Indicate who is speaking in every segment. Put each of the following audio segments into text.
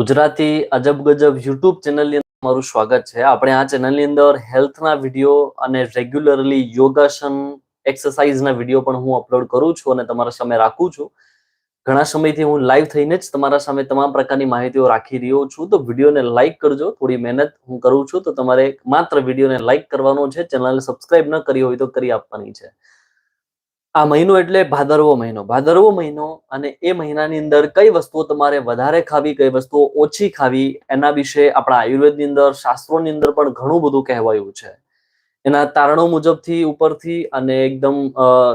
Speaker 1: ગુજરાતી અજબ ગજબ યુટ્યુબ ચેનલની અંદર મારું સ્વાગત છે. આપણે આ ચેનલની અંદર હેલ્થના વીડિયો અને રેગ્યુલરલી યોગાસન એક્સરસાઇઝના વીડિયો પણ હું અપલોડ કરું છું અને તમારા સામે રાખું છું. ઘણા સમયથી હું લાઈવ થઈને જ તમારા સામે તમામ પ્રકારની માહિતીઓ રાખી રહ્યો છું. તો વિડીયોને લાઈક કરજો, થોડી મહેનત હું કરું છું. તો તમારે માત્ર વિડીયોને લાઈક કરવાનો છે. ચેનલને સબસ્ક્રાઇબ ન કરી હોય તો કરી આપવાની છે. આ મહિનો એટલે ભાદરવો મહિનો. ભાદરવો મહિનો અને એ મહિનાની અંદર કઈ વસ્તુઓ તમારે વધારે ખાવી, કઈ વસ્તુઓ ઓછી ખાવી, એના વિશે આપણા આયુર્વેદની અંદર, શાસ્ત્રોની અંદર પણ ઘણું બધું કહેવાયું છે. એના તારણો મુજબથી ઉપરથી અને એકદમ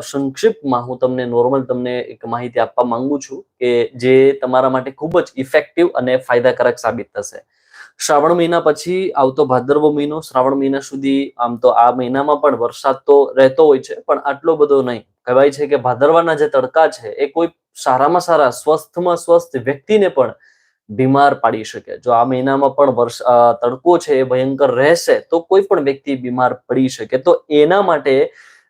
Speaker 1: સંક્ષિપ્તમાં હું તમને નોર્મલ તમને એક માહિતી આપવા માંગુ છું કે જે તમારા માટે ખૂબ જ ઇફેક્ટિવ અને ફાયદાકારક સાબિત થશે. શ્રાવણ મહિના પછી આવતો ભાદરવો મહિનો, શ્રાવણ મહિના સુધી આમ તો આ મહિનામાં પણ વરસાદ તો રહેતો હોય છે, પણ આટલો બધો નહીં. કહેવાય છે કે ભાદરવાના જે તડકા છે, એ કોઈ સારામાં સારા સ્વસ્થમાં સ્વસ્થ વ્યક્તિને પણ બીમાર પાડી શકે. જો આ મહિનામાં પણ વર્ષ તડકો છે એ ભયંકર રહેશે, તો કોઈ પણ વ્યક્તિ બીમાર પડી શકે. તો એના માટે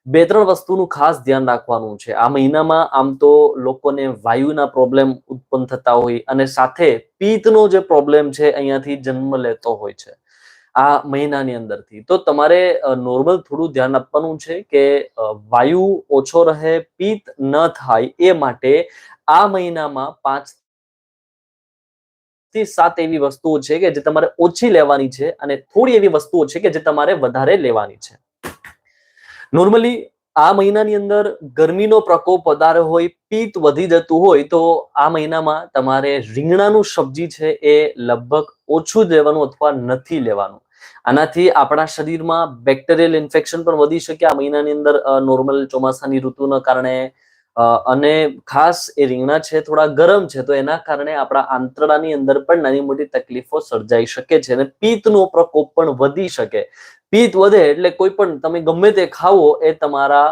Speaker 1: બે ત્રણ વસ્તુનું ખાસ ધ્યાન રાખવાનું છે. આ મહિનામાં આમ તો લોકોને વાયુના પ્રોબ્લેમ ઉત્પન્ન થતા હોય અને સાથે પિત્તનો જે પ્રોબ્લેમ છે, અહીંયાથી જન્મ લેતો હોય છે. આ મહિનાની અંદરથી. તો તમારે નોર્મલ થોડું ધ્યાન આપવાનું છે કે વાયુ ઓછો રહે, પિત્ત ન થાય એ માટે આ મહિનામાં પાંચથી સાત એવી વસ્તુઓ છે કે જે તમારે ઓછી લેવાની છે અને થોડી એવી વસ્તુઓ છે કે જે તમારે વધારે લેવાની છે. નોર્મલી આ મહિનાની અંદર ગરમીનો પ્રકોપ વધારે હોય, પિત્ત વધી જતું હોય, તો આ મહિનામાં તમારે રીંગણાનું સબ્જી છે એ લગભગ ઓછું જ લેવાનું અથવા નથી લેવાનું. આનાથી આપણા શરીરમાં બેક્ટેરિયલ ઇન્ફેક્શન પણ વધી શકે. આ મહિનાની અંદર નોર્મલ ચોમાસાની ઋતુના કારણે અને ખાસ એ રીંગણા છે થોડા ગરમ છે, તો એના કારણે આપણા આંતરડાની અંદર પણ નાની મોટી તકલીફો સર્જાઈ શકે છે અને પિત્તનો પ્રકોપ પણ વધી શકે. પિત્ત વધે એટલે કોઈ પણ તમે ગમે તે ખાવો, એ તમારા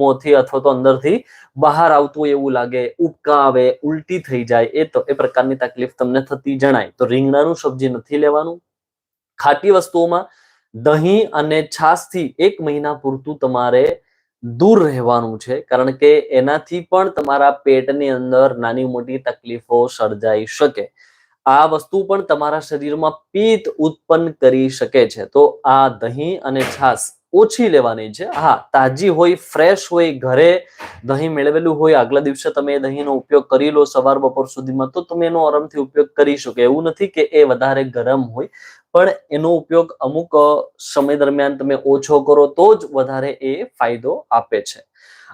Speaker 1: મોંથી અથવા તો અંદરથી બહાર આવતું એવું લાગે, ઉબકા આવે, ઉલટી થઈ જાય, એ તો, એ પ્રકારની તકલીફ તમને થતી જણાય. તો રીંગણાનું સબ્જી નથી લેવાનું. ખાટી વસ્તુઓમાં દહીં અને છાશથી એક મહિના પૂરતું તમારે દૂર રહેવાનું છે, કારણ કે એનાથી પણ તમારા પેટની અંદર નાની મોટી તકલીફો સર્જાઈ શકે. આ વસ્તુ પણ તમારા શરીરમાં પિત્ત ઉત્પન્ન કરી શકે છે. તો આ દહીં અને છાશ ઓછી લેવાની છે. હા, તાજી હોય, ફ્રેશ હોય, ઘરે દહીં મેળવેલું હોય, આગલા દિવસે તમે દહીંનો ઉપયોગ કરી લો સવાર બપોર સુધીમાં, તો તમે એનો આરામથી ઉપયોગ કરી શકો. એવું નથી કે એ વધારે ગરમ હોય. પણ એનો ઉપયોગ અમુક સમય દરમિયાન તમે ઓછો કરો તો જ વધારે એ ફાયદો આપે છે.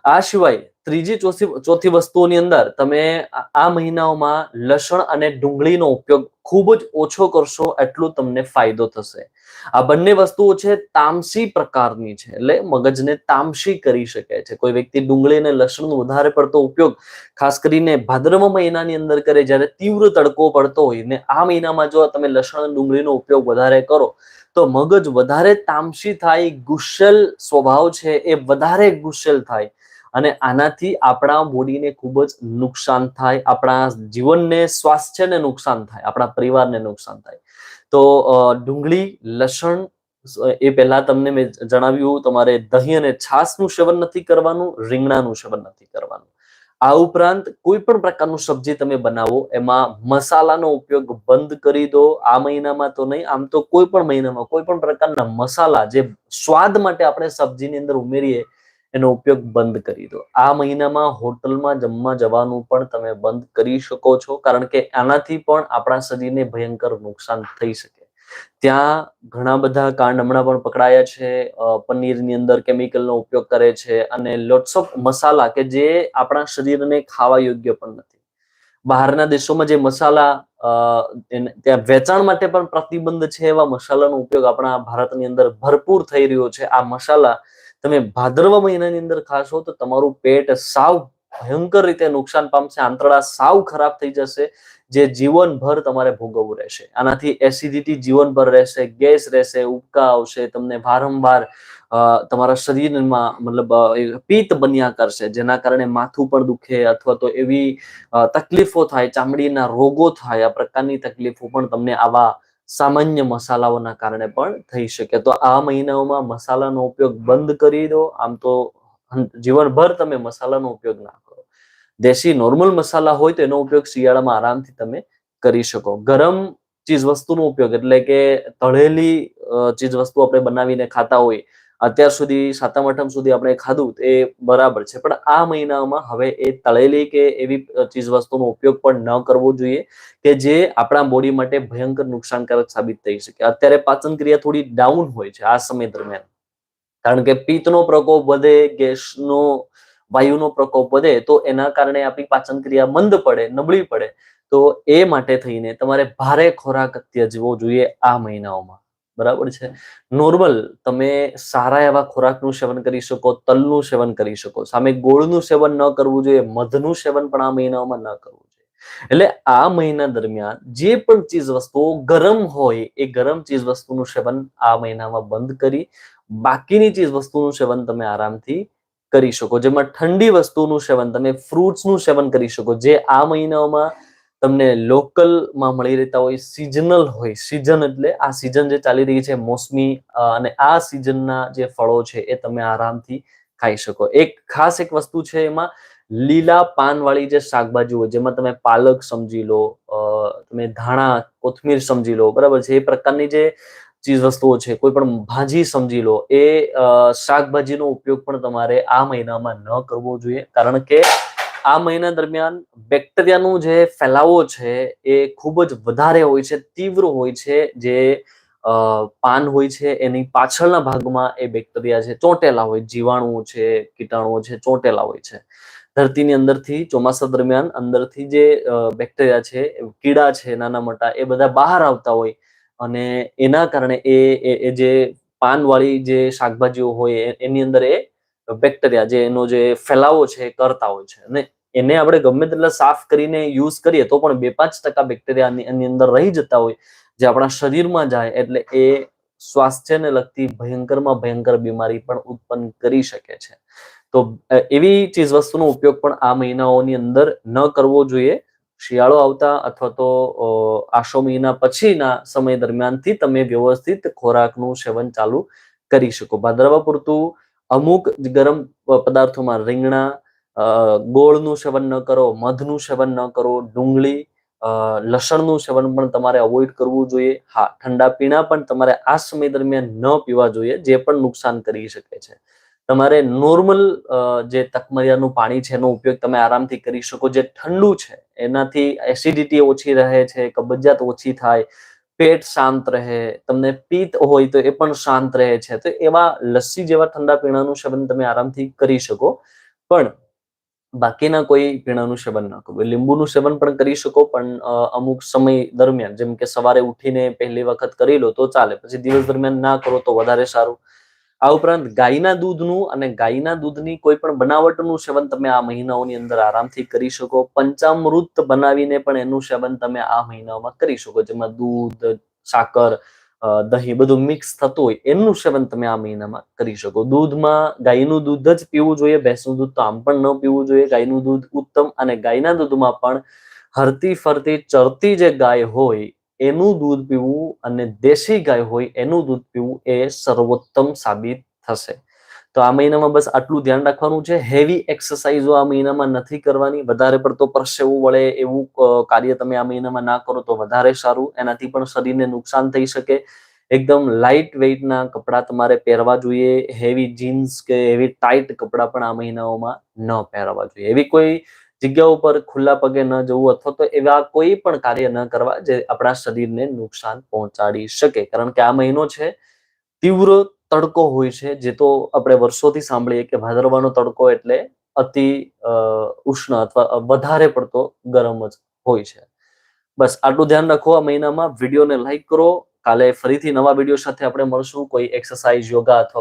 Speaker 1: આ સિવાય ત્રીજી ચોથી ચોથી વસ્તુઓની અંદર તમે આ મહિનાઓમાં લસણ અને ડુંગળીનો ઉપયોગ ખૂબ જ ઓછો કરશો, એટલું તમને ફાયદો થશે. આ બંને વસ્તુઓ છે તામસી પ્રકારની છે, એટલે મગજને તામસી કરી શકે છે. કોઈ વ્યક્તિ ડુંગળી અને લસણનો વધારે પડતો ઉપયોગ ખાસ કરીને ભાદરવા મહિનાની અંદર કરે, જ્યારે તીવ્ર તડકો પડતો હોય ને આ મહિનામાં જો તમે લસણ અને ડુંગળીનો ઉપયોગ વધારે કરો, તો મગજ વધારે તામસી થાય, ગુસ્સેલ સ્વભાવ છે એ વધારે ગુસ્સેલ થાય. અને આનાથી આપણા બોડીને ખૂબ જ નુકસાન થાય, આપણા જીવનને, સ્વાસ્થ્યને નુકસાન થાય, આપણા પરિવારને નુકસાન થાય. તો ડુંગળી, લસણ એ પહેલા તમને મેં જણાવ્યું, તમારે દહીં અને છાશનું સેવન નથી કરવાનું, રીંગણાનું સેવન નથી કરવાનું. આ ઉપરાંત કોઈ પણ પ્રકારનું સબ્જી તમે બનાવો, એમાં મસાલાનો ઉપયોગ બંધ કરી દો, આ મહિનામાં તો નહીં, આમ તો કોઈ પણ મહિનામાં કોઈ પણ પ્રકારના મસાલા જે સ્વાદ માટે આપણે સબ્જીની અંદર ઉમેરીએ એનો ઉપયોગ બંધ કરી દો. આ મહિનામાં હોટલમાં જમવા જવાનું પણ તમે બંધ કરી શકો છો, કારણ કે આનાથી પણ આપણા શરીરને ભયંકર નુકસાન થઈ શકે. ત્યાં ઘણા બધા કાંડ હમણાં પણ પકડાયા છે પનીરની અંદર કેમિકલનો ઉપયોગ કરે છે અને લોટ્સ ઓફ મસાલા કે જે આપણા શરીરને ખાવા યોગ્ય પણ નથી. બહારના દેશોમાં જે મસાલા ત્યાં વેચાણ માટે પણ પ્રતિબંધ છે એવા મસાલાનો ઉપયોગ આપણા ભારતની અંદર ભરપૂર થઈ રહ્યો છે. આ મસાલા તમે ભાદરવા મહિનાની અંદર ખાશો તો તમારું પેટ સાવ ભયંકર રીતે નુકસાન પામશે, આંતરડા સાવ ખરાબ થઈ જશે, જે જીવનભર તમારે ભોગવવું રહેશે. આનાથી એસિડિટી જીવનભર રહેશે, ગેસ રહેશે, ઉબકા આવશે, તમને વારંવાર તમારા શરીરમાં મતલબ પિત્ત બન્યા કરશે, જેના કારણે માથું પણ દુખે અથવા તો એવી તકલીફો થાય, ચામડીના રોગો થાય, આ પ્રકારની તકલીફો પણ તમને આવા સામાન્ય મસાલાઓના કારણે પણ થઈ શકે. તો આ મહિનાઓમાં મસાલાનો ઉપયોગ બંધ કરી દો. આમ તો જીવનભર તમે મસાલાનો ઉપયોગ ના કરો. દેશી નોર્મલ મસાલા હોય તો એનો ઉપયોગ શિયાળામાં આરામથી તમે કરી શકો. ગરમ ચીજ વસ્તુનો ઉપયોગ એટલે કે તળેલી ચીજ વસ્તુ આપણે બનાવીને ખાતા હોય અત્યાર સુધી સાતમ, આઠમ સુધી આપણે ખાધું એ બરાબર છે. પણ આ મહિનામાં હવે એ તળેલી કે એવી ચીજ વસ્તુનો ઉપયોગ પણ ન કરવો જોઈએ કે જે આપણા બોડી માટે ભયંકર નુકસાનકારક સાબિત થઈ શકે. અત્યારે પાચન ક્રિયા થોડી ડાઉન હોય છે આ સમય દરમિયાન. કારણ કે પિત્તનો પ્રકોપ વધે, ગેસનો, વાયુનો પ્રકોપ વધે, તો એના કારણે આપણી પાચન ક્રિયા મંદ પડે, નબળી પડે. તો એ માટે થઈને તમારે ભારે ખોરાક ત્યજવો જોઈએ આ મહિનાઓમાં. બરાબર છે? નોર્મલ તમે સારા એવા ખોરાકનું સેવન કરી શકો, તલનું સેવન કરી શકો. સામે ગોળનું સેવન ન કરવું જોઈએ, મધનું સેવન પણ આ મહિનાઓમાં ન કરવું જોઈએ. એટલે આ મહિના દરમિયાન જે પણ ચીજ વસ્તુઓ ગરમ હોય, એ ગરમ ચીજ વસ્તુનું સેવન આ મહિનામાં બંધ કરી, બાકીની ચીજ વસ્તુનું સેવન તમે આરામથી કરી શકો. જેમાં ઠંડી વસ્તુનું સેવન, તમે ફ્રૂટ્સનું સેવન કરી શકો, જે આ મહિનાઓમાં તમને લોકલમાં મળી રહેતા હોય સિઝનલ હોય સિઝન એટલે આ સિઝન જે ચાલી રહી છે, મોસમી અને આ સિઝનના જે ફળો છે એ તમે આરામથી ખાઈ શકો. એક ખાસ એક વસ્તુ છે એમાં, લીલા પાનવાળી જે શાકભાજી હોય, જેમાં તમે પાલક સમજી લો તમે ધાણા, કોથમીર સમજી લો, બરાબર છે, એ પ્રકારની જે ચીજ વસ્તુઓ છે, કોઈ પણ ભાજી સમજી લો, એ શાકભાજીનો ઉપયોગ પણ તમારે આ મહિનામાં ન કરવો જોઈએ, કારણ કે આ મહિના દરમિયાન બેક્ટેરિયાનું જે ફેલાવો છે એ ખૂબ જ વધારે હોય છે, તીવ્ર હોય છે. જે પાન હોય છે, એની પાછળના ભાગમાં એ બેક્ટેરિયા છે, ચોંટેલા હોય. જીવાણુઓ છે, કીટાણુઓ છે, ચોંટેલા હોય છે. ધરતીની અંદરથી, ચોમાસા દરમિયાન અંદરથી જે બેક્ટેરિયા છે, કીડા છે, નાના મોટા, એ બધા બહાર આવતા હોય અને એના કારણે એ જે પાનવાળી જે શાકભાજીઓ હોય એની અંદર એ બેક્ટેરિયા જે એનો જે ફેલાવો છે એ કરતા હોય છે. અને એને આપણે ગમે તેટલા સાફ કરીને યુઝ કરીએ તો પણ બે પાંચ ટકા બેક્ટેરિયા એની અંદર રહી જતા હોય, જે આપણા શરીરમાં જાય એટલે એ સ્વાસ્થ્યને લગતી ભયંકરમાં ભયંકર બીમારી પણ ઉત્પન્ન કરી શકે છે. તો એવી ચીજ વસ્તુનો ઉપયોગ પણ આ મહિનાઓની અંદર ન કરવો જોઈએ. શિયાળો આવતા અથવા તો આશો મહિના પછીના સમય દરમિયાનથી તમે વ્યવસ્થિત ખોરાકનું સેવન ચાલુ કરી શકો. ભાદરવા પૂરતું અમુક ગરમ પદાર્થોમાં રીંગણા ગોળનું સેવન ન કરો, મધનું સેવન ન કરો, ડુંગળી લસણનું સેવન પણ તમારે અવોઇડ કરવું જોઈએ. હા, ઠંડા પીણા પણ તમારે આ સમય દરમિયાન ન પીવા જોઈએ, જે પણ નુકસાન કરી શકે છે. તમારે નોર્મલ જે તકમરિયાનું પાણી છે એનો ઉપયોગ તમે આરામથી કરી શકો. જે ઠંડુ છે, એનાથી એસિડિટી ઓછી રહે છે, કબજિયાત ઓછી થાય પેટ શાંત રહે, તમને પિત્ત હોય તો એ પણ શાંત રહે છે. તો એવા લસ્સી જેવા ઠંડા પીણાનું સેવન તમે આરામથી કરી શકો. પણ બાકીના કોઈ પીણાનું સેવન ન કરવું લીંબુનું સેવન પણ કરી શકો, પણ અમુક સમય દરમિયાન, જેમ કે સવારે ઉઠીને પહેલી વખત કરી લો તો ચાલે. પછી દિવસ દરમિયાન ના કરો તો વધારે સારું. આ ઉપરાંત ગાયના દૂધનું અને ગાયના દૂધની કોઈ પણ બનાવટનું સેવન તમે આ મહિનાઓની અંદર આરામથી કરી શકો. પંચામૃત બનાવીને પણ એનું સેવન તમે આ મહિનાઓમાં કરી શકો. જેમાં દૂધ, સાકર દહીં બધું મિક્સ થતું હોય એનું સેવન તમે આ મહિનામાં કરી શકો. દૂધમાં ગાયનું દૂધ જ પીવું જોઈએ. ભેંસનું દૂધ તો આમ પણ ન પીવું જોઈએ. ગાયનું દૂધ ઉત્તમ અને ગાયના દૂધમાં પણ હરતી ફરતી ચરતી જે ગાય હોય એનું દૂધ પીવું અને દેશી ગાય હોય એનું દૂધ પીવું એ સર્વોત્તમ સાબિત થશે. તો આ મહિનામાં બસ આટલું ધ્યાન રાખવાનું છે. હેવી એક્સરસાઇઝો આ મહિનામાં નથી કરવાની. વધારે પડતો પરસેવું વળે એવું કાર્ય તમે આ મહિનામાં ના કરો તો વધારે સારું. એનાથી પણ શરીરને નુકસાન થઈ શકે. એકદમ લાઇટ વેઇટના કપડાં તમારે પહેરવા જોઈએ. હેવી જીન્સ કે હેવી ટાઈટ કપડાં પણ આ મહિનાઓમાં ન પહેરવા જોઈએ. એવી કોઈ જગ્યા ઉપર ખુલ્લા પગે ન જવું અથવા તો એવા કોઈ પણ કાર્ય ન કરવા જે આપણા શરીરને નુકસાન પહોંચાડી શકે. કારણ કે આ મહિનો છે, તીવ્ર તડકો હોય છે, જે તો આપણે વર્ષોથી સાંભળીએ કે ભાદરવાનો તડકો એટલે અતિ ઉષ્ણ અથવા વધારે પડતો ગરમ જ હોય છે. બસ આટલું ધ્યાન રાખો આ મહિનામાં. વિડીયોને લાઈક કરો. કાલે ફરીથી નવા વીડિયો સાથે આપણે મળશું. કોઈ એક્સરસાઇઝ, યોગા અથવા